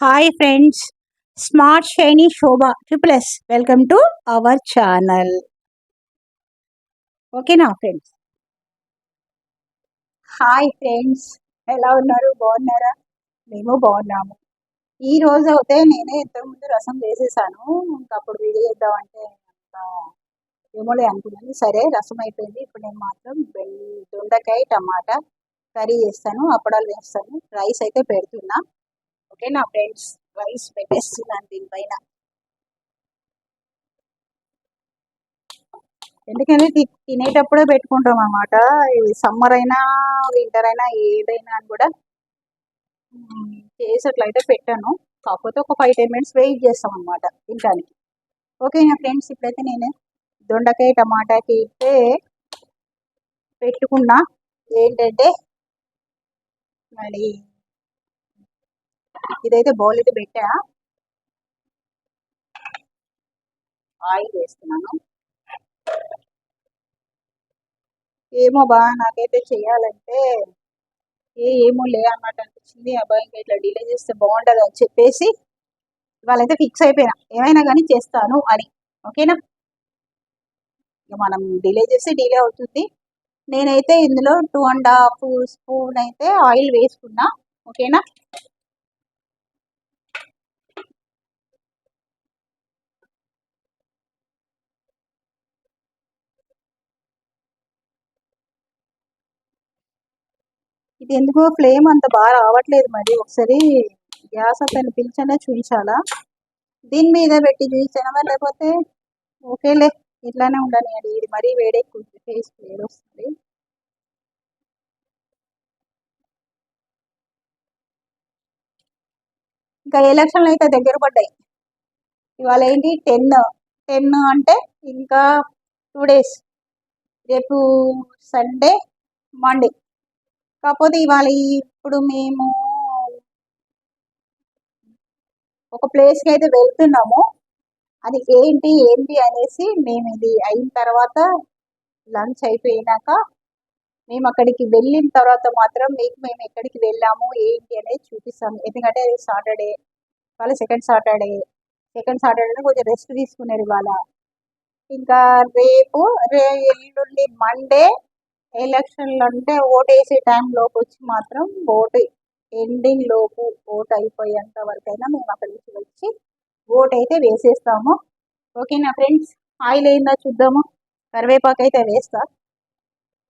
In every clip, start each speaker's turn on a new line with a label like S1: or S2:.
S1: Hi friends smart Shiny Shobha triple S welcome to our channel ఓకేనా friends hi friends ఎలా ఉన్నారు బాగున్నారా? మేము బాగున్నాము. ఈ రోజు అయితే నేనే ఇంతకుముందు రసం వేసేసాను. ఇంకా అప్పుడు వీడియో చేద్దామంటే అంటే ఏమోలే అనుకున్నాను. సరే రసం అయిపోయింది. ఇప్పుడు నేను మాత్రం దొండకాయ టమాటా కర్రీ చేస్తాను. అప్పడాలు వేస్తాను రైస్ అయితే పెడుతున్నా. ఓకే నా ఫ్రెండ్స్ రైస్ పెట్టేస్తున్నాను దీనిపైన ఎందుకంటే తి- తినేటప్పుడే పెట్టుకుంటాం అన్నమాట. ఇది సమ్మర్ అయినా వింటర్ అయినా ఏదైనా అని కూడా చేసేట్లయితే పెట్టాను. కాకపోతే ఒక ఫైవ్ టెన్ మినిట్స్ వెయిట్ చేస్తాం అనమాట తినడానికి ఓకే నా ఫ్రెండ్స్ ఇప్పుడైతే నేను దొండకాయ టమాటాకి అయితే పెట్టుకున్నా. ఏంటంటే మరి ఇదైతే బౌల్ అయితే పెట్టా. ఆయిల్ వేస్తున్నాను. ఏమో బా నాకైతే చేయాలంటే ఏ ఏమో లే అన్నట్టు అనిపించింది. అబ్బాయి ఇంకా ఇట్లా డిలే చేస్తే బాగుండదు అని చెప్పేసి వాళ్ళైతే ఫిక్స్ అయిపోయినా. ఏమైనా కానీ చేస్తాను అని. ఓకేనా? ఇక మనం డిలే చేస్తే డిలే అవుతుంది. నేనైతే ఇందులో టూ అండ్ హాఫ్ స్పూన్ అయితే ఆయిల్ వేసుకున్నా. ఓకేనా? ఇది ఎందుకో ఫ్లేమ్ అంత బాగా రావట్లేదు మరి. ఒకసారి గ్యాస్ అతను పిలిచనే చూపించాలా దీని మీద పెట్టి చూపించానా లేకపోతే ఓకేలే ఇట్లానే ఉండని అది ఇది మరీ వేడెక్కుతుంది ఫేస్ వేడి వస్తుంది. ఇంకా ఎలక్షన్లు అయితే దగ్గర పడ్డాయి. ఇవాళ ఏంటి? టెన్ టెన్ అంటే ఇంకా టూ డేస్ రేపు సండే మండే కాకపోతే ఇవాళ ఇప్పుడు మేము ఒక ప్లేస్కి అయితే వెళ్తున్నాము. అది ఏంటి ఏంటి అనేసి మేము ఇది అయిన తర్వాత లంచ్ అయిపోయినాక మేము అక్కడికి వెళ్ళిన తర్వాత మాత్రం మీకు మేము ఎక్కడికి వెళ్ళాము ఏంటి అనేది చూపిస్తాము. ఎందుకంటే అది సాటర్డే ఇవాళ సెకండ్ సాటర్డే సెకండ్ సాటర్డే కొంచెం రెస్ట్ తీసుకునేది ఇవాళ. ఇంకా రేపు రే ఎల్లుండి మండే ఎలక్షన్లు అంటే ఓటు వేసే టైంలోకి వచ్చి మాత్రం ఓటు ఎండింగ్ లోపు ఓటు అయిపోయేంత వరకైనా మేము అక్కడి నుంచి వచ్చి ఓటు అయితే వేసేస్తాము. ఓకేనా ఫ్రెండ్స్? ఆయిల్ అయిందా చూద్దాము. కరివేపాకు అయితే వేస్తా.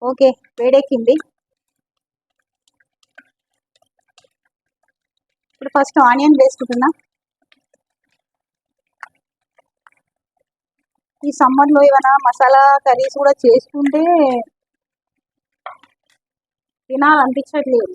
S1: ఓకే వేడెక్కింది. ఇప్పుడు ఫస్ట్ ఆనియన్ వేసుకుంటున్నా. ఈ సమ్మర్లో ఏమైనా మసాలా కర్రీస్ కూడా చేసుకుంటే తినాలనిపించట్లేదు.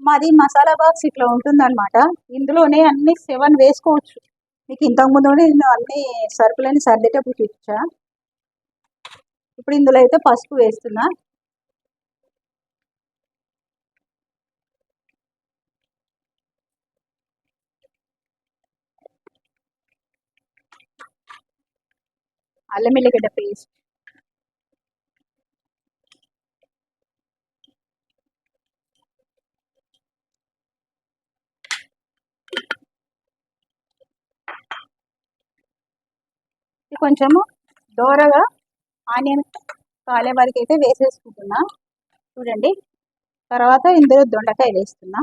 S1: మాది మసాలా బాక్స్ ఇట్లా ఉంటుందన్నమాట. ఇందులోనే అన్ని సెవెన్ వేసుకోవచ్చు. మీకు ఇంతకు ముందు నేను అన్ని సరుకులని సర్దేటప్పుడు ఇచ్చా ఇప్పుడు ఇందులో అయితే పసుపు వేస్తున్నా. అల్లం ఎల్లిగడ్డ పేస్ట్. కొంచెము దోరగా ఆనియన్ కాలే వరకు అయితే వేసేసుకుంటున్నా. చూడండి. తర్వాత ఇందులో దొండకాయ వేస్తున్నా.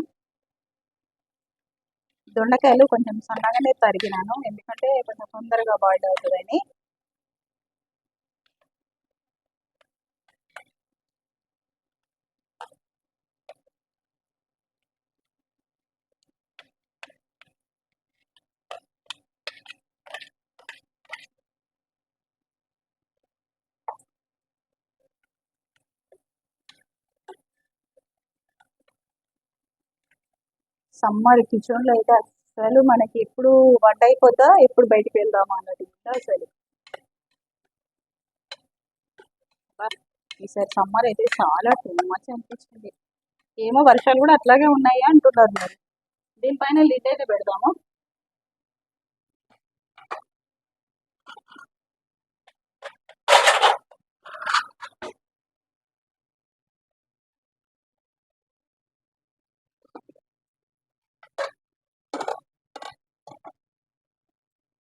S1: దొండకాయలు కొంచెం సన్నగానే తరిగినాను. ఎందుకంటే కొంచెం తొందరగా బాయిల్ అవుతుందని. సమ్మర్ కిచెన్లో అయితే అసలు మనకి ఎప్పుడు వంట అయిపోతా ఎప్పుడు బయటికి వెళ్దామా అన్నది అసలు? ఈసారి సమ్మర్ అయితే చాలా టూ మచ్ అనిపించింది ఏమో వర్షాలు కూడా అట్లాగే ఉన్నాయి అంటున్నారు మరి. దీనిపైన లిడ్ అయితే పెడదాము.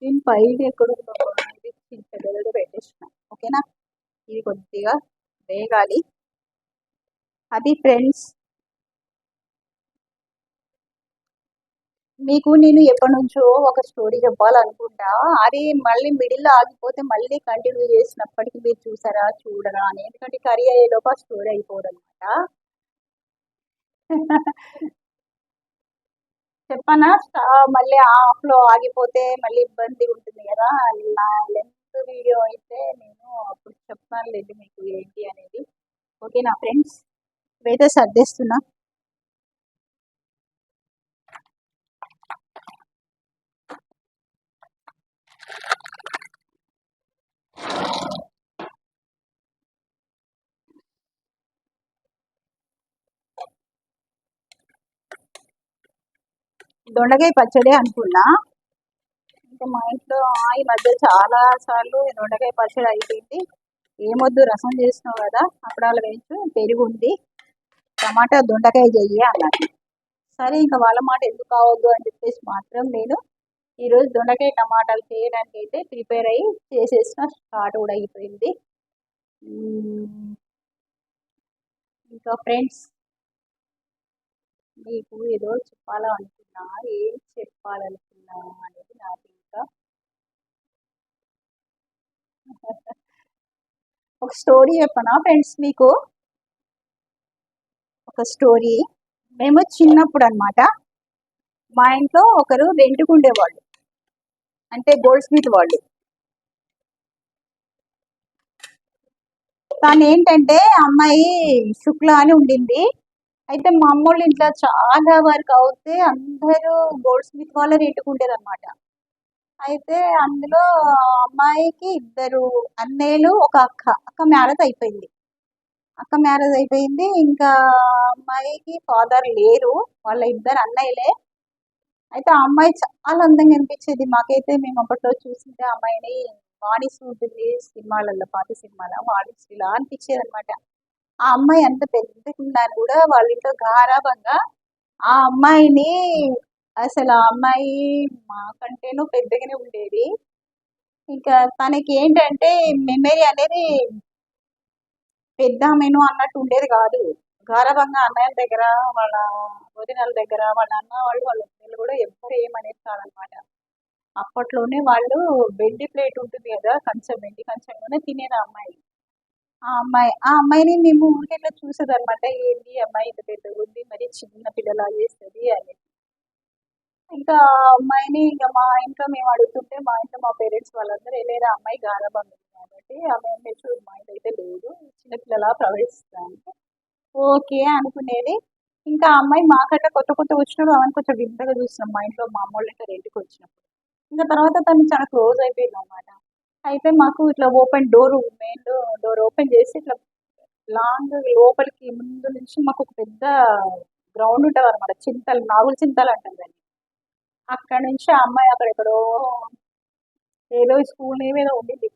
S1: నేను పైకి ఎక్కడ ఉందో పెద్దగా పెట్టేసిన ఓకేనా? ఇది కొద్దిగా వేగాలి. అది ఫ్రెండ్స్ మీకు నేను ఎప్పటి నుంచో ఒక స్టోరీ చెప్పాలనుకుంటా. అది మళ్ళీ మిడిల్లో ఆగిపోతే మళ్ళీ కంటిన్యూ చేసినప్పటికీ మీరు చూసారా చూడరా అని. ఎందుకంటే కర్రీ అయ్యేలోపు ఆ స్టోరీ అయిపోదు అనమాట చెప్పనా? స్టా- మళ్ళీ ఆఫ్లో ఆగిపోతే మళ్ళీ ఇబ్బంది ఉంటుంది కదా. నా లెంత్ వీడియో అయితే నేను అప్పుడు చెప్తాను లేదు మీకు ఏంటి అనేది. ఓకే నా ఫ్రెండ్స్ ఇవైతే సర్దేస్తున్నా. దొండకాయ పచ్చడి అనుకున్నా. ఇంకా మా ఇంట్లో ఈ మధ్య చాలా సార్లు దొండకాయ పచ్చడి అయిపోయింది. ఏమొద్దు రసం చేసినావు కదా అప్పడాలు వేయించు పెరుగు ఉంది టమాటా దొండకాయ చెయ్యి అన్నాను సరే ఇంకా వాళ్ళ మాట ఎందుకు కావద్దు అని చెప్పేసి మాత్రం నేను ఈరోజు దొండకాయ టమాటాలు చేయడానికి అయితే ప్రిపేర్ అయ్యి చేసేసిన స్టార్ట్ కూడా అయిపోయింది. ఇంకా ఫ్రెండ్స్ మీకు ఏదో చెప్పాలనుకున్నా ఏం చెప్పాలనుకున్నా అనేది నాకు ఇంకా ఒక స్టోరీ చెప్పనా ఫ్రెండ్స్ మీకు? ఒక స్టోరీ. మేము చిన్నప్పుడు అన్నమాట మా ఇంట్లో ఒకరు రెంట్కు ఉండేవాళ్ళు అంటే గోల్డ్ స్మిత్ వాళ్ళు. తను ఏంటంటే అమ్మాయి శుక్ల అని ఉండింది. అయితే మా అమ్మోళ్ళ ఇంట్లో చాలా వరకు అవుతే అందరూ గోల్డ్ స్మిత్ వాళ్ళ రేటుకుంటారు అనమాట అయితే అందులో అమ్మాయికి ఇద్దరు అన్నయ్యలు ఒక అక్క. అక్క మ్యారేజ్ అయిపోయింది. అక్క మ్యారేజ్ అయిపోయింది. ఇంకా అమ్మాయికి ఫాదర్ లేరు. వాళ్ళ ఇద్దరు అన్నయ్యలే. అయితే ఆ అమ్మాయి చాలా అందంగా అనిపించేది. మాకైతే మేము అప్పట్లో చూసింటే అమ్మాయిని వాణిశ్రీ ఉంటుంది సినిమాలలో పాత సినిమాలో వాణిశ్రీలా అనిపించేది అనమాట ఆ అమ్మాయి అంత పెద్దగా కూడా వాళ్ళ ఇంట్లో గారాభంగా. ఆ అమ్మాయిని అసలు ఆ అమ్మాయి మాకంటేనూ పెద్దగానే ఉండేది. ఇంకా తనకి ఏంటంటే మెమరీ అనేది పెద్ద ఆమెను అన్నట్టు ఉండేది కాదు. గారభంగా అన్నయ్యల దగ్గర వాళ్ళ వదినల దగ్గర వాళ్ళ అన్న వాళ్ళు వాళ్ళ వదినలు కూడా ఎవ్వరు ఏమనేది కాదనమాట. అప్పట్లోనే వాళ్ళు వెండి ప్లేట్ ఉంటుంది కదా కంచం వెండి కంచెంలోనే తినేది ఆ అమ్మాయి. ఆ అమ్మాయి ఆ అమ్మాయిని మేము ఊరికెళ్ళి చూసేది అనమాట ఏంటి అమ్మాయి ఇంత పెద్దగా ఉంది మరి చిన్న పిల్లలా చేస్తుంది అని. ఇంకా ఆ అమ్మాయిని ఇంకా మా ఇంట్లో మేము అడుగుతుంటే మా ఇంట్లో మా పేరెంట్స్ వాళ్ళందరూ వెళ్ళేది ఆ అమ్మాయి గారాబం ఉంది కాబట్టి ఆమె మెచ్యూర్ మైండ్ అయితే లేదు చిన్నపిల్లలా ప్రవేశిస్తాను. ఓకే అనుకునేది. ఇంకా ఆ అమ్మాయి మాకంటే కొత్త కొత్త వచ్చినప్పుడు ఆమెను కొంచెం వింతగా చూసినాం మా ఇంట్లో మా అమ్మ వాళ్ళ ఇంట్లో రెంట్కి వచ్చినప్పుడు. ఇంకా తర్వాత తను చాలా క్లోజ్ అయిపోయింది అనమాట అయితే మాకు ఇట్లా open door main door open చేసి ఇట్లా లాంగ్ లోపలికి ముందు నుంచి మాకు ఒక పెద్ద గ్రౌండ్ ఉంటుంది అనమాట చింతలు నాగుల చింతలు అంటారు దాన్ని. అక్కడ నుంచి ఆ అమ్మాయి అక్కడెక్కడో ఏదో స్కూల్ ఏదో ఉండింది.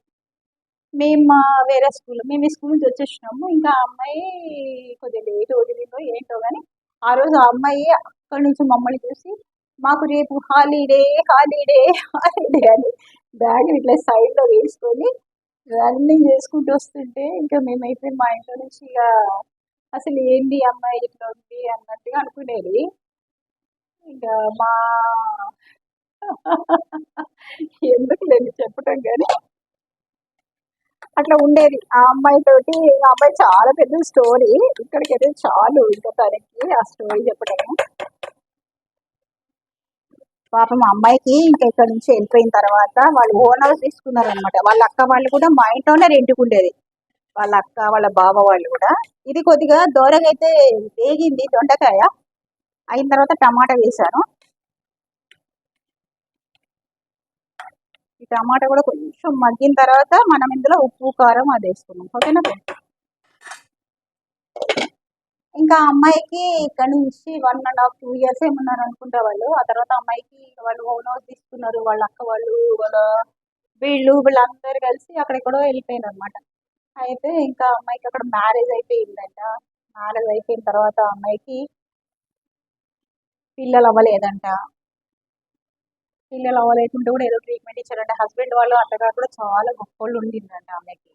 S1: మేము మా వేరే స్కూల్ మేము ఈ స్కూల్ నుంచి వచ్చేసినాము. ఇంకా ఆ అమ్మాయి కొద్దిగా లేట్ వదిలిందో ఏంటో కానీ ఆ రోజు ఆ అమ్మాయి అక్కడి నుంచి మమ్మల్ని చూసి మాకు రేపు హాలిడే హాలిడే హాలిడే అని బ్యాగ్ ఇట్లా సైడ్లో వేసుకొని రన్నింగ్ చేసుకుంటూ వస్తుంటే ఇంకా మేమైతే మా ఇంట్లో నుంచి ఇక అసలు ఏంటి అమ్మాయి ఇట్లా ఉంది అన్నట్టుగా అనుకునేది. ఇంకా మా ఎందుకు లేదు చెప్పటం కానీ అట్లా ఉండేది. ఆ అమ్మాయి తోటి ఆ అమ్మాయి చాలా పెద్ద స్టోరీ ఇక్కడికి అయితే చాలు ఇంకా తనకి ఆ స్టోరీ చెప్పడము పాపం అమ్మాయికి ఇంకా ఇక్కడ నుంచి వెళ్ళిపోయిన తర్వాత వాళ్ళు ఓన్ హౌస్ తీసుకున్నారు అనమాట వాళ్ళ అక్క వాళ్ళు కూడా మా ఇంట్లోనే రెంట్కి ఉండేది. వాళ్ళ అక్క వాళ్ళ బావ వాళ్ళు కూడా. ఇది కొద్దిగా దూరంగా అయితే వేగింది దొండకాయ. అయిన తర్వాత టమాటా వేశాను. ఈ టమాటా కూడా కొంచెం మగ్గిన తర్వాత మనం ఇందులో ఉప్పు కారం అది వేసుకున్నాం ఓకేనా ఇంకా అమ్మాయికి ఇక్కడ నుంచి one and half two years ఏమన్నారు అనుకుంటా వాళ్ళు. ఆ తర్వాత అమ్మాయికి వాళ్ళు ఓన్ హౌస్ తీసుకున్నారు. వాళ్ళ అక్క వాళ్ళు వాళ్ళ వీళ్ళు వీళ్ళందరూ కలిసి అక్కడెక్కడో వెళ్ళిపోయినారు అనమాట అయితే ఇంకా అమ్మాయికి అక్కడ మ్యారేజ్ అయిపోయిందంట. మ్యారేజ్ అయిపోయిన తర్వాత అమ్మాయికి పిల్లలు అవ్వలేదంట. పిల్లలు అవ్వలేకుంటే కూడా ఏదో ట్రీట్మెంట్ ఇచ్చారంట. హస్బెండ్ వాళ్ళు అత్తగారు కూడా చాలా గొప్పోళ్ళు ఉండిందంట అమ్మాయికి.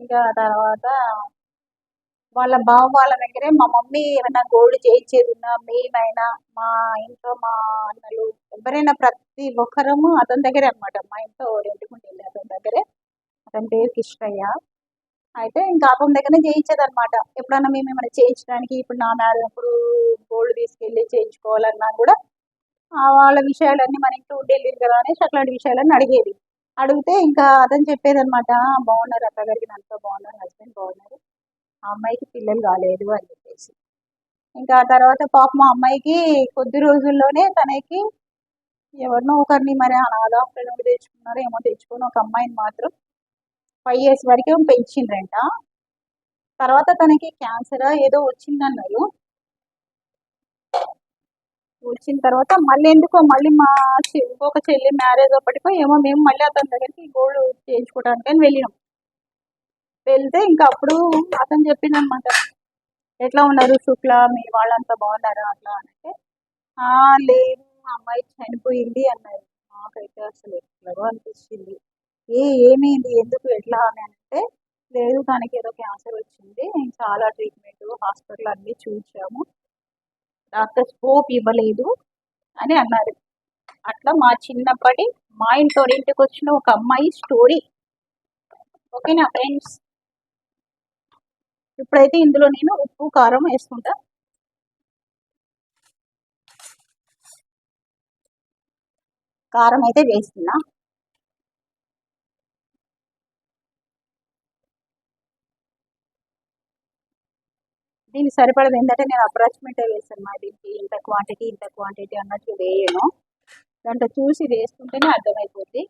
S1: ఇంకా తర్వాత వాళ్ళ బావ వాళ్ళ దగ్గరే మా మమ్మీ ఏమైనా గోల్డ్ చేయించేది ఉన్నా మేమైనా మా ఇంట్లో మా అన్నలు ఎవరైనా ప్రతి ఒక్కరము అతని దగ్గరే అనమాట మా ఇంట్లో రెండుకుంటే అతని దగ్గరే. అతని పేరు కిష్టయ్య అయితే ఇంకా అతని దగ్గరనే చేయించేది అనమాట ఎప్పుడన్నా మేము ఏమైనా చేయించడానికి ఇప్పుడు నా గోల్డ్ తీసుకెళ్ళి చేయించుకోవాలన్నా కూడా ఆ వాళ్ళ విషయాలన్నీ మన ఇంట్లో ఉండేది కదా అనేసి అట్లాంటి విషయాలన్నీ అడిగేది. అడిగితే ఇంకా అతను చెప్పేది అనమాట బాగున్నారు అత్తగారికి నాతో బాగున్నారు హస్బెండ్ బాగున్నారు. ఆ అమ్మాయికి పిల్లలు కాలేదు అని చెప్పేసి. ఇంకా ఆ తర్వాత పాప మా అమ్మాయికి కొద్ది రోజుల్లోనే తనకి ఎవరినో ఒకరిని మరి అనాథాశ్రమం నుండి తెచ్చుకున్నారో ఏమో తెచ్చుకొని ఒక అమ్మాయిని మాత్రం ఫైవ్ ఇయర్స్ వరకు పెంచిండ్రంట. తర్వాత తనకి క్యాన్సర్ ఏదో వచ్చిందన్నారు. వచ్చిన తర్వాత మళ్ళీ ఎందుకో మళ్ళీ మా ఇంకొక చెల్లి మ్యారేజ్ అప్పటికో ఏమో మేము మళ్ళీ అతని దగ్గరికి గోల్డ్ చేయించుకోవడానికి వెళ్ళినాం. వెళ్తే ఇంకా అప్పుడు అతను చెప్పిందనమాట ఎట్లా ఉన్నారు శుక్ల? మీ వాళ్ళంతా బాగున్నారా? అట్లా అంటే ఆ లేదు అమ్మాయి చనిపోయింది అన్నారు. నాకైతే అసలు ఎట్లాగో అనిపించింది. ఏ ఏమైంది? ఎందుకు ఎట్లా? అని అంటే లేదు తనకి ఏదో క్యాన్సర్ వచ్చింది. చాలా ట్రీట్మెంట్ హాస్పిటల్ అన్ని చూసాము. డాక్టర్స్ హోప్ ఇవ్వలేదు అని అన్నారు. అట్లా మా చిన్నప్పటి మా ఇంట్లో ఇంటికి వచ్చిన ఒక అమ్మాయి స్టోరీ. ఓకేనా ఫ్రెండ్స్? ఇప్పుడైతే ఇందులో నేను ఉప్పు కారం వేసుకుంటా. కారం అయితే వేస్తున్నా. దీనికి సరిపడదు. ఏంటంటే నేను అప్రాక్సిమేట్ వేసాను మా దీనికి. ఇంత క్వాంటిటీ ఇంత క్వాంటిటీ అన్నట్లు వేయను. దాంట్లో చూసి వేసుకుంటేనే అర్థమైపోద్ది.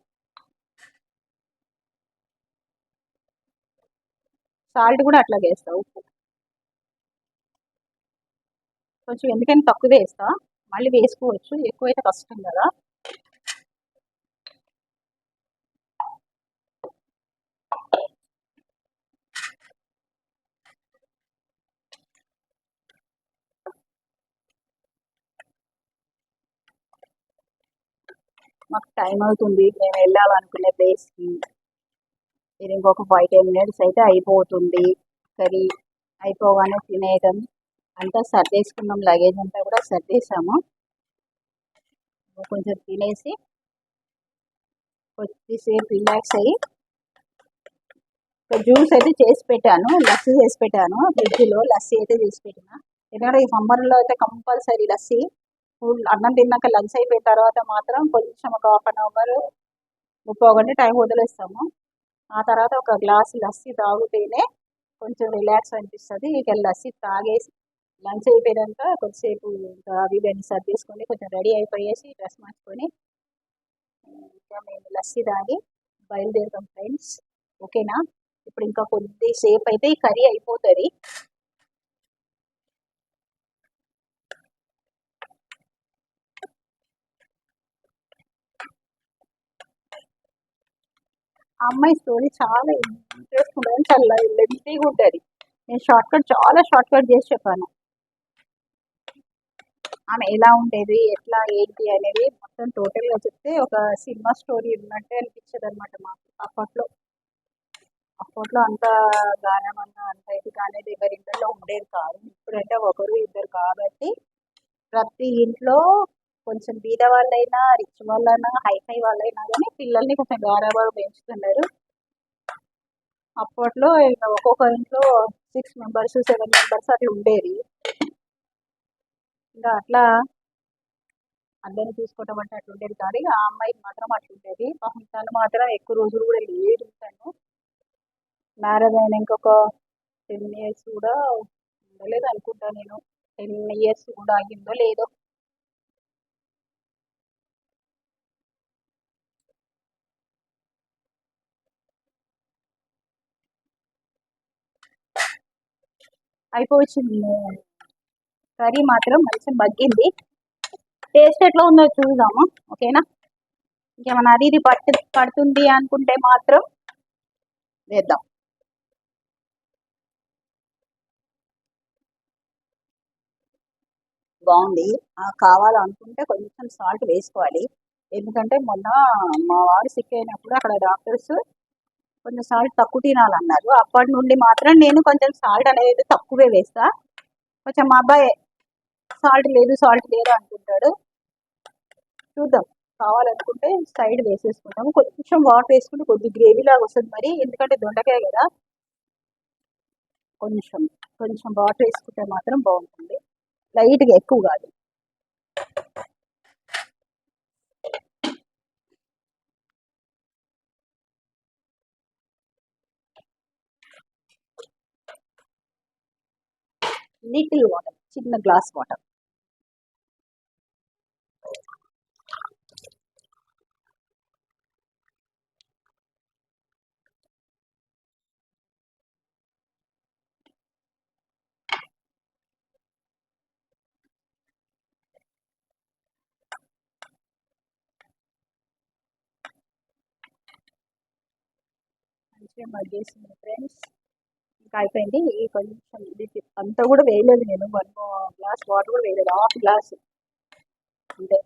S1: సాల్ట్ కూడా అట్లా వేస్తా ఉప్పు. కొంచెం ఎందుకని తక్కువ వేస్తా మళ్ళీ వేసుకోవచ్చు ఎక్కువైతే కష్టం కదా. మాకు టైం అవుతుంది మేము వెళ్ళాలనుకునే ప్లేస్కి. ఇది ఇంకొక ఫైవ్ టెన్ మినిట్స్ అయితే అయిపోతుంది. కర్రీ అయిపోగానే తినేయడం అంతా సర్దేసుకున్నాం. లగేజ్ అంతా కూడా సర్దేసాము కొంచెం తినేసి కొద్దిసేపు రిలాక్స్ అయ్యి జ్యూస్ అయితే చేసి పెట్టాను. లస్సీ చేసి పెట్టాను. ఫ్రిడ్జ్లో లస్సీ అయితే చేసి పెట్టిన. ఎందుకంటే ఈ సమ్మర్లో అయితే కంపల్సరీ లస్సీ. ఫుల్ అన్నం తిన్నాక లంచ్ అయిపోయిన తర్వాత మాత్రం కొంచెం ఒక హాఫ్ అన్ అవర్ ముప్పై గంట టైం వదిలేస్తాము. ఆ తర్వాత ఒక గ్లాస్ లస్సీ తాగితేనే కొంచెం రిలాక్స్ అనిపిస్తుంది. ఇక లస్సీ తాగేసి లంచ్ అయిపోయాక కొద్దిసేపు ఇంకా అవి ఇవన్నీ సర్దేసుకొని కొంచెం రెడీ అయిపోయేసి డ్రెస్ మార్చుకొని ఇంకా మేము లస్సీ తాగి బయలుదేరుతాం ఫ్రెండ్స్. ఓకేనా? ఇప్పుడు ఇంకా కొద్దిసేపు అయితే ఈ కర్రీ అయిపోతుంది. ఆ అమ్మాయి స్టోరీ చాలా ఇంట్రెస్ట్ ఉంటుంది చాలా లెంతీగా ఉంటుంది. నేను షార్ట్ కట్ చాలా షార్ట్ కట్ చేసి చెప్పాను. ఆమె ఎలా ఉండేది ఎట్లా ఏంటి అనేది మొత్తం టోటల్గా చెప్తే ఒక సినిమా స్టోరీ ఉన్నట్టే అనిపించదు అనమాట మాకు అప్పట్లో. అప్పట్లో అంత గానం అంత అంత ఇది కానీ ఎవరి ఇంట్లో ఉండేది కాదు. ఇప్పుడంటే ఒకరు ఇద్దరు కాబట్టి ప్రతి ఇంట్లో కొంచెం బీద వాళ్ళైనా రిచ్ వాళ్ళైనా హైఫై వాళ్ళైనా కానీ పిల్లల్ని కొంచెం గారాబాగా పెంచుతున్నారు. అప్పట్లో ఒక్కొక్క ఇంట్లో సిక్స్ మెంబర్స్ సెవెన్ మెంబర్స్ అట్లా ఉండేది. ఇంకా అట్లా అందరిని చూసుకోవటం అంటే అట్లా ఉండేది కానీ ఆ అమ్మాయికి మాత్రం అట్లా ఉండేది. పాపం తను మాత్రం ఎక్కువ రోజులు కూడా లేదు తను. మ్యారేజ్ అయిన ఇంకొక టెన్ ఇయర్స్ కూడా ఉండలేదు అనుకుంటా నేను. టెన్ ఇయర్స్ కూడా ఆగిందో లేదో అయిపోవచ్చింది. కర్రీ మాత్రం మంచిగా మగ్గింది. టేస్ట్ ఎట్లా ఉందో చూద్దాము ఓకేనా? ఇంకేమైనా అది ఇది పట్టు పడుతుంది అనుకుంటే మాత్రం వేద్దాం. బాగుంది. ఆ, కావాలనుకుంటే కొంచెం సాల్ట్ వేసుకోవాలి. ఎందుకంటే మొన్న మా వారు సిక్ అయినప్పుడు అక్కడ డాక్టర్స్ కొంచెం సాల్ట్ తక్కువ తినాలన్నారు. అప్పటి నుండి మాత్రం నేను కొంచెం సాల్ట్ అనేది తక్కువే వేస్తా. కొంచెం మా అబ్బాయి సాల్ట్ లేదు సాల్ట్ లేదు అంటుంటాడు చూద్దాం. కావాలనుకుంటే సైడ్ వేసేసుకుంటాము కొంచెం వాటర్ వేసుకుంటే కొద్ది గ్రేవీ లాగా వస్తుంది మరి. ఎందుకంటే దొండకాయ కదా. కొంచెం కొంచెం వాటర్ వేసుకుంటే మాత్రం బాగుంటుంది. లైట్గా ఎక్కువ కాదు. లిటిల్ వాటర్ చిన్న గ్లాస్ వాటర్ మంచిగా మగ్గేసింది ఫ్రెండ్స్ అయిపోయింది. ఈ కొంచెం ఇది అంతా కూడా వేయలేదు నేను. వన్ గ్లాస్ వాటర్ కూడా వేయలేదు. హాఫ్ గ్లాస్ అంతే.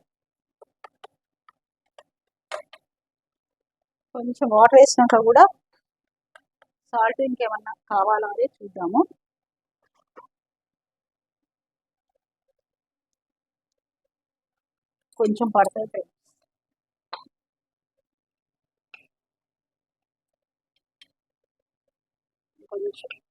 S1: కొంచెం వాటర్ వేసినాక కూడా సాల్ట్ ఇంకేమన్నా కావాలా అని చూద్దాము. కొంచెం పడతాయి. ఫ్రెండ్స్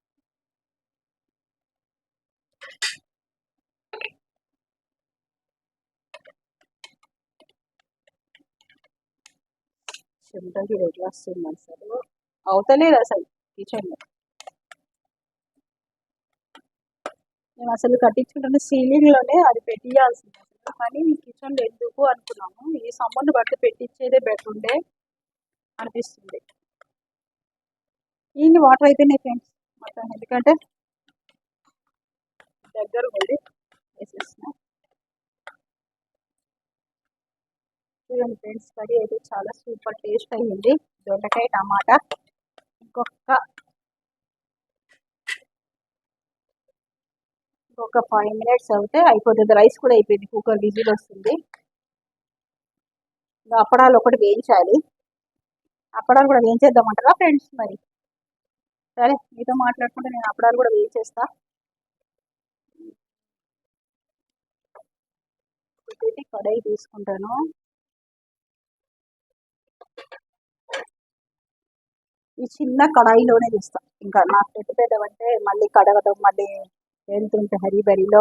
S1: కొంచెం వస్తుంది అసలు అవుతలేదు అసలు కిచెన్లో నేను అసలు కట్టించుకుంటున్న సీలింగ్లోనే అది పెట్టియాల్సింది అసలు కానీ కిచెన్లో ఎందుకు అనుకున్నాము ఈ సమ్మర్ని బట్టి పెట్టించేదే బెటర్ ఉండే అనిపిస్తుంది ఈ వాటర్ అయితేనే ఫ్రెండ్స్ మొత్తం. ఎందుకంటే దగ్గర ఉంది వేసేసిన చూడండి ఫ్రెండ్స్ కర్రీ అయితే చాలా సూపర్ టేస్ట్ అయ్యింది. దొండకాయ టమాటా ఇంకొక ఇంకొక ఫైవ్ మినిట్స్ అవుతే అయిపోతుంది. రైస్ కూడా అయిపోయింది కుక్కర్ విజిల్ వస్తుంది. ఇంకా అప్పడాలు ఒకటి వేయించాలి. అప్పడాలు కూడా వేయించేద్దామంటారా ఫ్రెండ్స్ మరి? సరే మీతో మాట్లాడుకుంటే నేను అప్పడాలు కూడా వేయించేస్తా. ఒకటి కడాయి తీసుకుంటాను. ఈ చిన్న కడాయిలోనే తీస్తా ఇంకా నాకు పెద్ద పెద్దవంటే మళ్ళీ కడగడం మళ్ళీ వెళ్తుంటే హరిబరిలో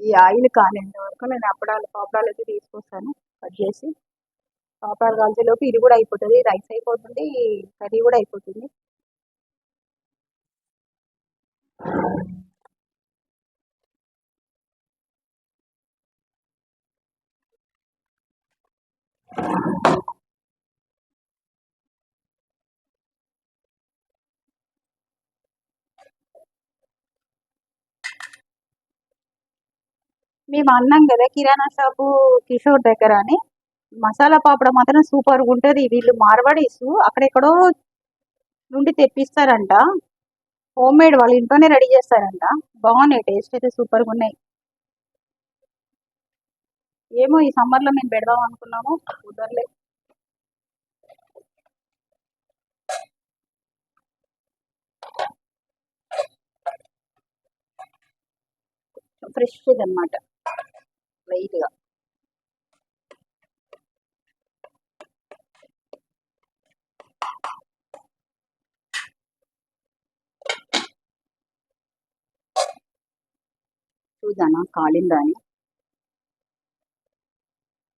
S1: ఈ ఆయిల్ కాలేంత వరకు నేను అప్పడాలు పాపడాలు అయితే తీసుకొస్తాను కట్ చేసి. పాపడాలు కాల్చేలోపు ఇది కూడా అయిపోతుంది రైస్ అయిపోతుంది కర్రీ కూడా అయిపోతుంది. మేము అన్నాం కదా కిరాణా షాపు కిషోర్ దగ్గర అని. మసాలా పాపడ మాత్రం సూపర్గా ఉంటుంది. వీళ్ళు మార్వాడీస్. అక్కడెక్కడో నుండి తెప్పిస్తారంట. హోమ్ మేడ్ వాళ్ళు ఇంట్లోనే రెడీ చేస్తారంట. బాగున్నాయి టేస్ట్ అయితే సూపర్గా ఉన్నాయి. ఏమో ఈ సమ్మర్లో మేము పెడదాం అనుకున్నాము. కుదరలే. ఫ్రెష్ అనమాట లైట్గా చూసానా కాలిందా అని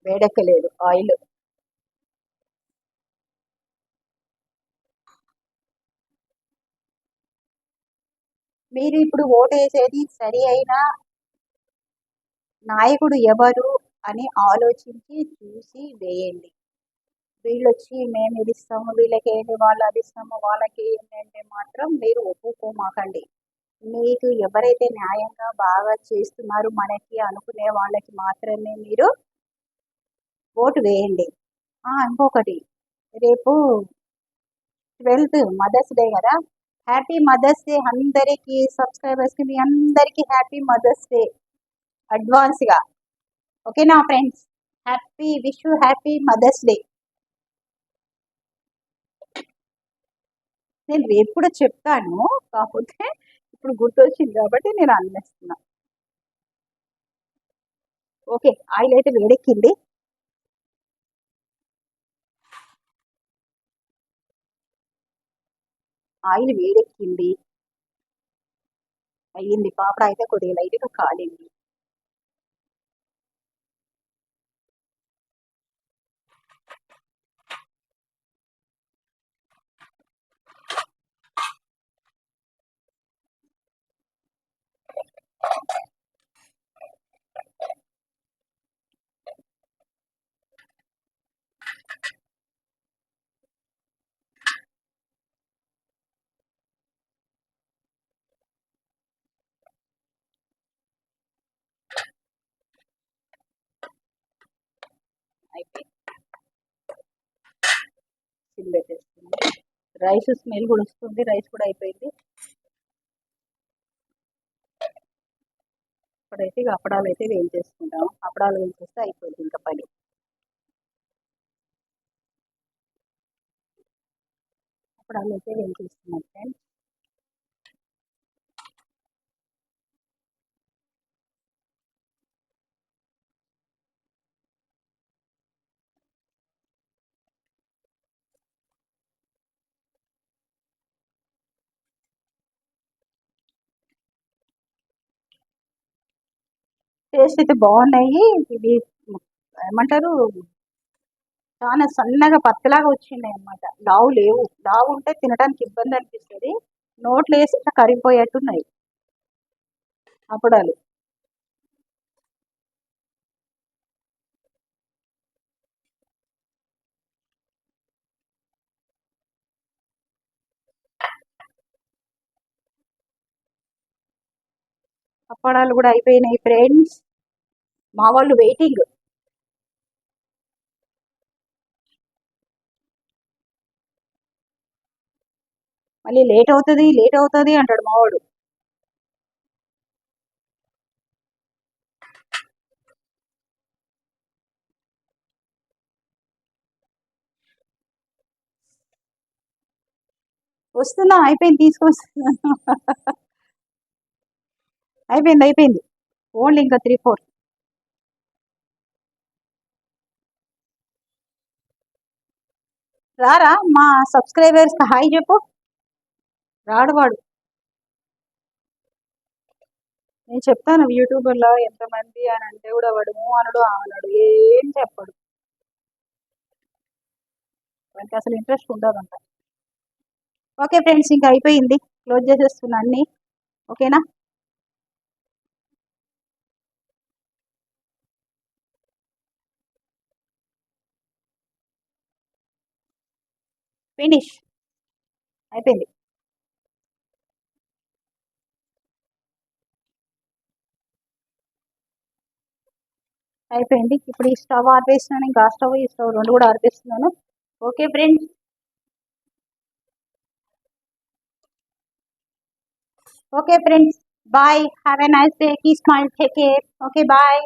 S1: వేడెక్కలేదు ఆయిల్ మీరు ఇప్పుడు ఓట్ వేసేది సరి అయినా నాయకుడు ఎవరు అని ఆలోచించి చూసి వేయండి. వీళ్ళు వచ్చి మేము ఇది ఇస్తాము వీళ్ళకి ఏంటి వాళ్ళు అది ఇస్తాము వాళ్ళకి ఏంటంటే మాత్రం మీరు ఒప్పుకోమాకండి. మీకు ఎవరైతే న్యాయంగా బాగా చేస్తున్నారు మనకి అనుకునే వాళ్ళకి మాత్రమే మీరు ఓటు వేయండి. ఇంకొకటి. రేపు ట్వెల్త్ మదర్స్ డే కదా. Happy mother's day. అందరికీ సబ్స్క్రైబర్స్కి మీ అందరికీ హ్యాపీ మదర్స్ డే. అడ్వాన్స్గా ఓకేనా friends happy wish happy mother's day నేను రేపు కూడా చెప్తాను కాకపోతే ఇప్పుడు గుర్తొచ్చింది కాబట్టి నేను అన్నేస్తున్నా ఓకే ఆయిల్ అయితే వేడెక్కింది. ఆయిల్ వేడెక్కింది. అయ్యింది పాపడ అయితే కొద్దిగా లైట్గా కాలింది. సిమ్ పెట్టేస్తుంది రైస్ స్మెల్ కూడా వస్తుంది రైస్ కూడా అయిపోయింది. ఇప్పుడైతే ఇక అప్పడాలు అయితే వేయించేసుకుంటాం అప్పడాలు వేయించేస్తే అయిపోయింది ఇంకా పని. అప్పడాలు అయితే వేయించేస్తున్నాం ఫ్రెండ్స్. టేస్ట్ అయితే బాగున్నాయి. ఇది ఏమంటారు? చాలా సన్నగా పత్తలాగా వచ్చినాయి అనమాట లావు లేవు. లావు ఉంటే తినడానికి ఇబ్బంది అనిపిస్తుంది. నోట్లు వేసి ఇట్లా కరిగిపోయేట్టున్నాయి. అప్పడాలు. అప్పడాలు కూడా అయిపోయినాయి ఫ్రెండ్స్. మా వాళ్ళు వెయిటింగ్. మళ్ళీ లేట్ అవుతుంది లేట్ అవుతుంది అంటాడు మావాడు. వస్తున్నా అయిపోయింది తీసుకొస్తున్నా. అయిపోయింది అయిపోయింది. ఓన్లీ ఇంకా త్రీ ఫోర్. రారా? మా సబ్స్క్రైబర్స్ హాయ్ చెప్పు. రాడు వాడు. నేను చెప్తాను యూట్యూబ్లో ఎంతమంది అని అంటే కూడా వాడు అనడు అనడు ఏం చెప్పడు. వాడికి అసలు ఇంట్రెస్ట్ ఉండదంట. ఓకే ఫ్రెండ్స్ ఇంకా అయిపోయింది. క్లోజ్ చేసేస్తున్నా అన్ని. ఓకేనా? ఫినిష్ అయిపోయింది అయిపోయింది ఇప్పుడు ఈ స్టవ్ ఆర్పేస్తున్నాను. ఇంకా స్టవ్ ఈ స్టవ్ రెండు కూడా ఆర్పేస్తున్నాను. Okay friends okay friends bye have a nice day keep smile take care okay bye